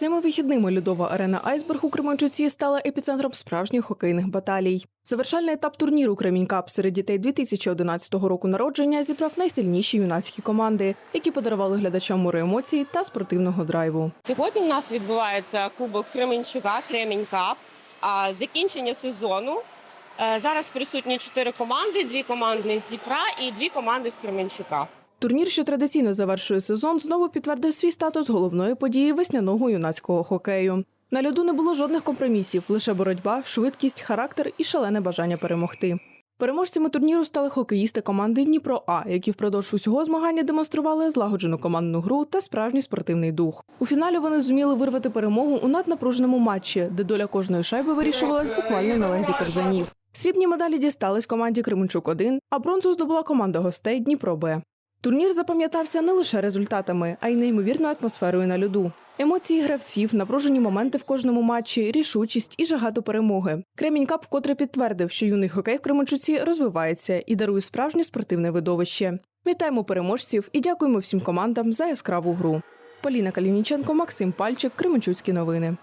Цими вихідними льодова арена Айсберг у Кременчуці стала епіцентром справжніх хокейних баталій. Завершальний етап турніру Кремінь Кап серед дітей 2011 року народження зібрав найсильніші юнацькі команди, які подарували глядачам море емоцій та спортивного драйву. Сьогодні в нас відбувається кубок Кременчука, Кремінь Кап. А закінчення сезону. Е, Зараз присутні чотири команди: дві команди з Дніпра і дві команди з Кременчука. Турнір, що традиційно завершує сезон, знову підтвердив свій статус головної події весняного юнацького хокею. На льоду не було жодних компромісів, лише боротьба, швидкість, характер і шалене бажання перемогти. Переможцями турніру стали хокеїсти команди Дніпро А, які впродовж усього змагання демонстрували злагоджену командну гру та справжній спортивний дух. У фіналі вони зуміли вирвати перемогу у наднапруженому матчі, де доля кожної шайби вирішувалась буквально на лезі корзанів. Срібні медалі дістались команді Кременчук 1 а бронзу здобула команда гостей Дніпро Б. Турнір запам'ятався не лише результатами, а й неймовірною атмосферою на льоду. Емоції гравців, напружені моменти в кожному матчі, рішучість і жага до перемоги. Кремінь Кап вкотре підтвердив, що юний хокей в Кременчуці розвивається і дарує справжнє спортивне видовище. Вітаємо переможців і дякуємо всім командам за яскраву гру. Поліна Калініченко, Максим Пальчик, Кременчуцькі новини.